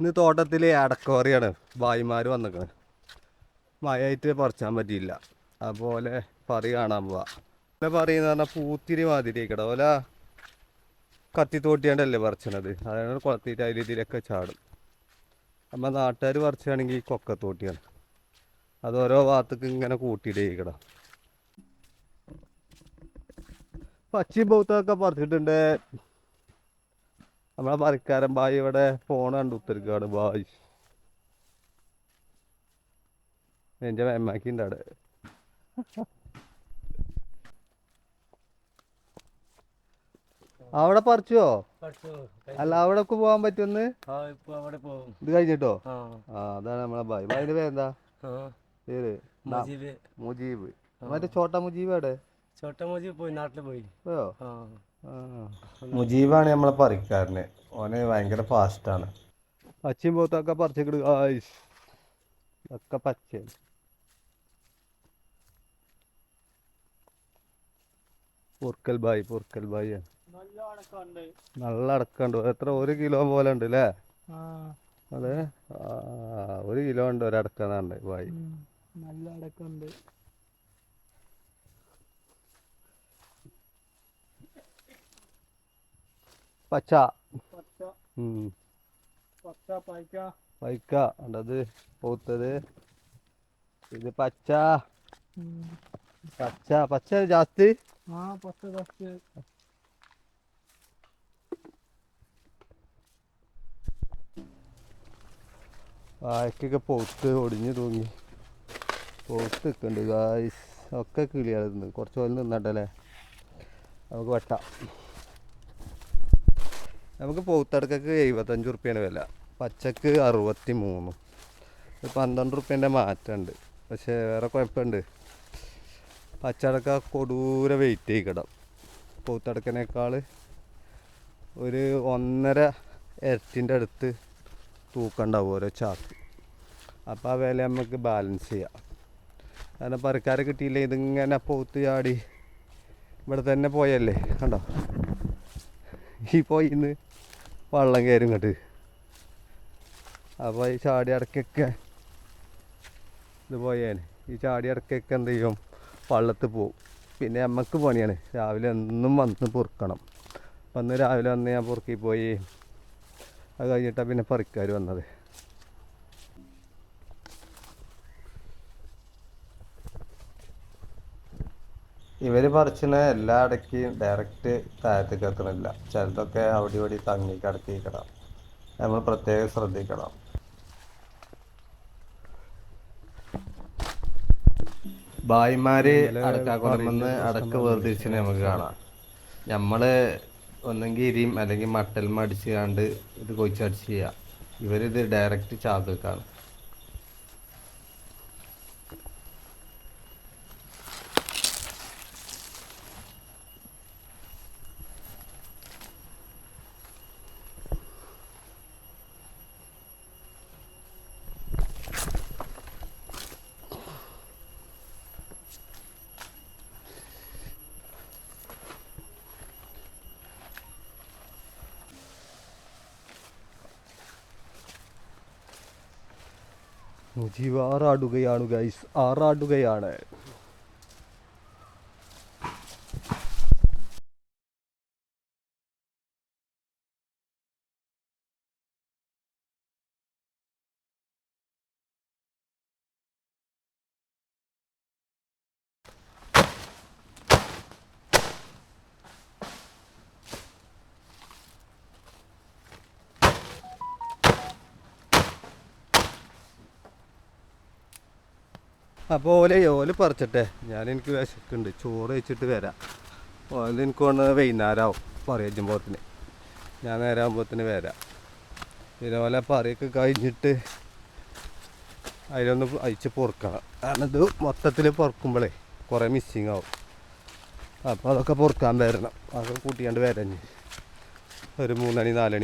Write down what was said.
ഇന്ന് തോട്ടത്തിൽ അടക്കോറിയാണ്. ഭായിമാർ വന്നിക്കണ്. മഴയായിട്ട് പറിച്ചാൻ പറ്റിയില്ല. അതുപോലെ പറി കാണാൻ പോവാ. പിന്നെ പറയുന്ന പറഞ്ഞാൽ പൂത്തിരി മാതിരി ആയിക്കട ഓല കത്തി തോട്ടിയാണ്ടല്ലേ പറിച്ചണത്. അതാണ് കൊളത്തിയിട്ട് അതിൽ ഇതിലൊക്കെ ചാടും. നമ്മൾ നാട്ടുകാർ പറിച്ചാണെങ്കിൽ കൊക്കത്തോട്ടിയാണ്. അത് ഓരോ ഭാഗത്തേക്ക് ഇങ്ങനെ കൂട്ടിയിട്ടേക്കട പച്ചി പൗത്തൊക്കെ പറിച്ചിട്ടുണ്ട്. നമ്മളെ പറിക്കാരൻ ബായി ഇവിടെ ഫോൺ കണ്ട് ഉത്തരക്കാണ് ബായ് എന്റെ മേമാക്കിണ്ട് അവിടെ. അവിടെ പറിച്ചോ? അല്ല അവിടെ ഒക്കെ പോകാൻ പറ്റുമെന്ന് അവിടെ പോകും. ഇത് കഴിഞ്ഞിട്ടോ? ആ. അതാണ് നമ്മളെ ബായ് ബായിന്റെ പേരെന്താ? പേര്? മുജീബ്. മുജീബ്. മറ്റേ ചോട്ട മുജീബ് അവിടെ ചോട്ട മുജീബ് പോയി നാട്ടിൽ പോയി? ആ. മുജീബാണ് നമ്മളെ പറിക്കാരന്. ഓന് ഭയങ്കര ഫാസ്റ്റാണ് പച്ചയും പോത്തൊക്കെ പറിച്ചിട്ട് ഒക്കെ പച്ച പൊർക്കൽ ബായി പൊർക്കൽ ബായി. നല്ല അടക്കമുണ്ട് എത്ര ഒരു കിലോ പോലെ ഉണ്ട് അല്ലേ ആ. അതെ? ആ, ഒരു കിലോ ഉണ്ട് ഒരടക്കാണ്ട് ബായി. നല്ല അടക്കമുണ്ട് പച്ച. പൈക്ക. ഉണ്ടത് പൂത്തത്. ഇത് പച്ച. പച്ച. പച്ച ജാസ്തി? വാഴക്കൊക്കെ പോത്ത് ഒടിഞ്ഞു തൂങ്ങി. പോത്ത് നിൽക്കുന്നുണ്ട് ഗായ്സ് ഒക്കെ കിളിയാണ് കുറച്ച് പോലെ നിന്നട്ടല്ലേ നമുക്ക് വെട്ടാം. നമുക്ക് പോത്തടക്കൊക്കെ എഴുപത്തഞ്ച് റുപ്യാണ് വില. പച്ചക്ക് അറുപത്തി മൂന്നും പന്ത്രണ്ട് റുപ്യേന്റെ മാറ്റമുണ്ട് പക്ഷേ വേറെ കുഴപ്പമുണ്ട് പച്ചടക്ക കൊടൂര വെയിറ്റ് ചെയ്യിക്കണം പോത്തടക്കനേക്കാൾ ഒരു ഒന്നര ഇരട്ടിന്റെ അടുത്ത് തൂക്കണ്ടാവും ഓരോ ചാക്ക്. അപ്പോൾ ആ വില നമുക്ക് ബാലൻസ് ചെയ്യാം. കാരണം പറിക്കാരെ കിട്ടിയില്ല ഇതിങ്ങനെ പോത്ത് ചാടി. ഇവിടെ തന്നെ പോയല്ലേ കണ്ടോ? ഈ പോയിന്ന് വള്ളം കയറും ഇങ്ങോട്ട്. അപ്പോൾ ഈ ചാടി അടക്കൊക്കെ ഇത് പോയേനെ. ഈ ചാടി അടക്കൊക്കെ എന്ത് ചെയ്യും? വള്ളത്തിൽ പോവും. പിന്നെ നമുക്ക് പണിയാണ്. രാവിലെ എന്നും വന്ന് പൊറുക്കണം. അപ്പം രാവിലെ വന്ന് ഞാൻ പൊറുക്കി പോയി. അത് കഴിഞ്ഞിട്ടാണ് പിന്നെ പറിക്കാർ വന്നത്. ഇവർ പറിച്ചിന് എല്ലാ അടക്കിയും ഡയറക്റ്റ് താഴത്തേക്ക് എത്തണില്ല ചിലതൊക്കെ അവിടെ ഇവിടെ തങ്ങി കിടക്കിക്കണം നമ്മൾ പ്രത്യേകം ശ്രദ്ധിക്കണം. ഭായിമാര് അടക്കാക്കുളമെന്ന് അടക്ക് വേർതിരിച്ചിന് നമുക്ക് കാണാം. നമ്മൾ ഒന്നെങ്കിൽ ഇരിയും അല്ലെങ്കിൽ മട്ടൽ അടിച്ച് കണ്ട് ഇത് കൊച്ചടിച്ച് ചെയ്യാം. ഇവരിത് ഡയറക്റ്റ് ചാതക്കാണ് മുജീബ് ആറാടുകയാണ് ഗൈസ് ആറാടുകയാണ്. അപ്പോൾ ഓല ഓല പറിച്ചിട്ടെ. ഞാൻ എനിക്ക് വിശക്കുണ്ട്. ചോറ് വെച്ചിട്ട് വരാം. ഓല എനിക്ക് കൊണ്ട് വൈകുന്നേരമാവും പോകത്തിന് ഞാൻ നേരെ ആകുമ്പോത്തിന് വരാം. പിന്നെ ഓല പറയൊക്കെ കഴിഞ്ഞിട്ട് അതിലൊന്ന് അയച്ച് പൊറുക്കണം. കാരണം ഇത് മൊത്തത്തിൽ പൊറുക്കുമ്പോഴേ കുറേ മിസ്സിങ് ആവും. അപ്പോൾ അതൊക്കെ പൊറുക്കാൻ വരണം. അതൊക്കെ കൂട്ടിയാണ്ട് വരഞ്ഞ്. ഒരു മൂന്നണി നാലണി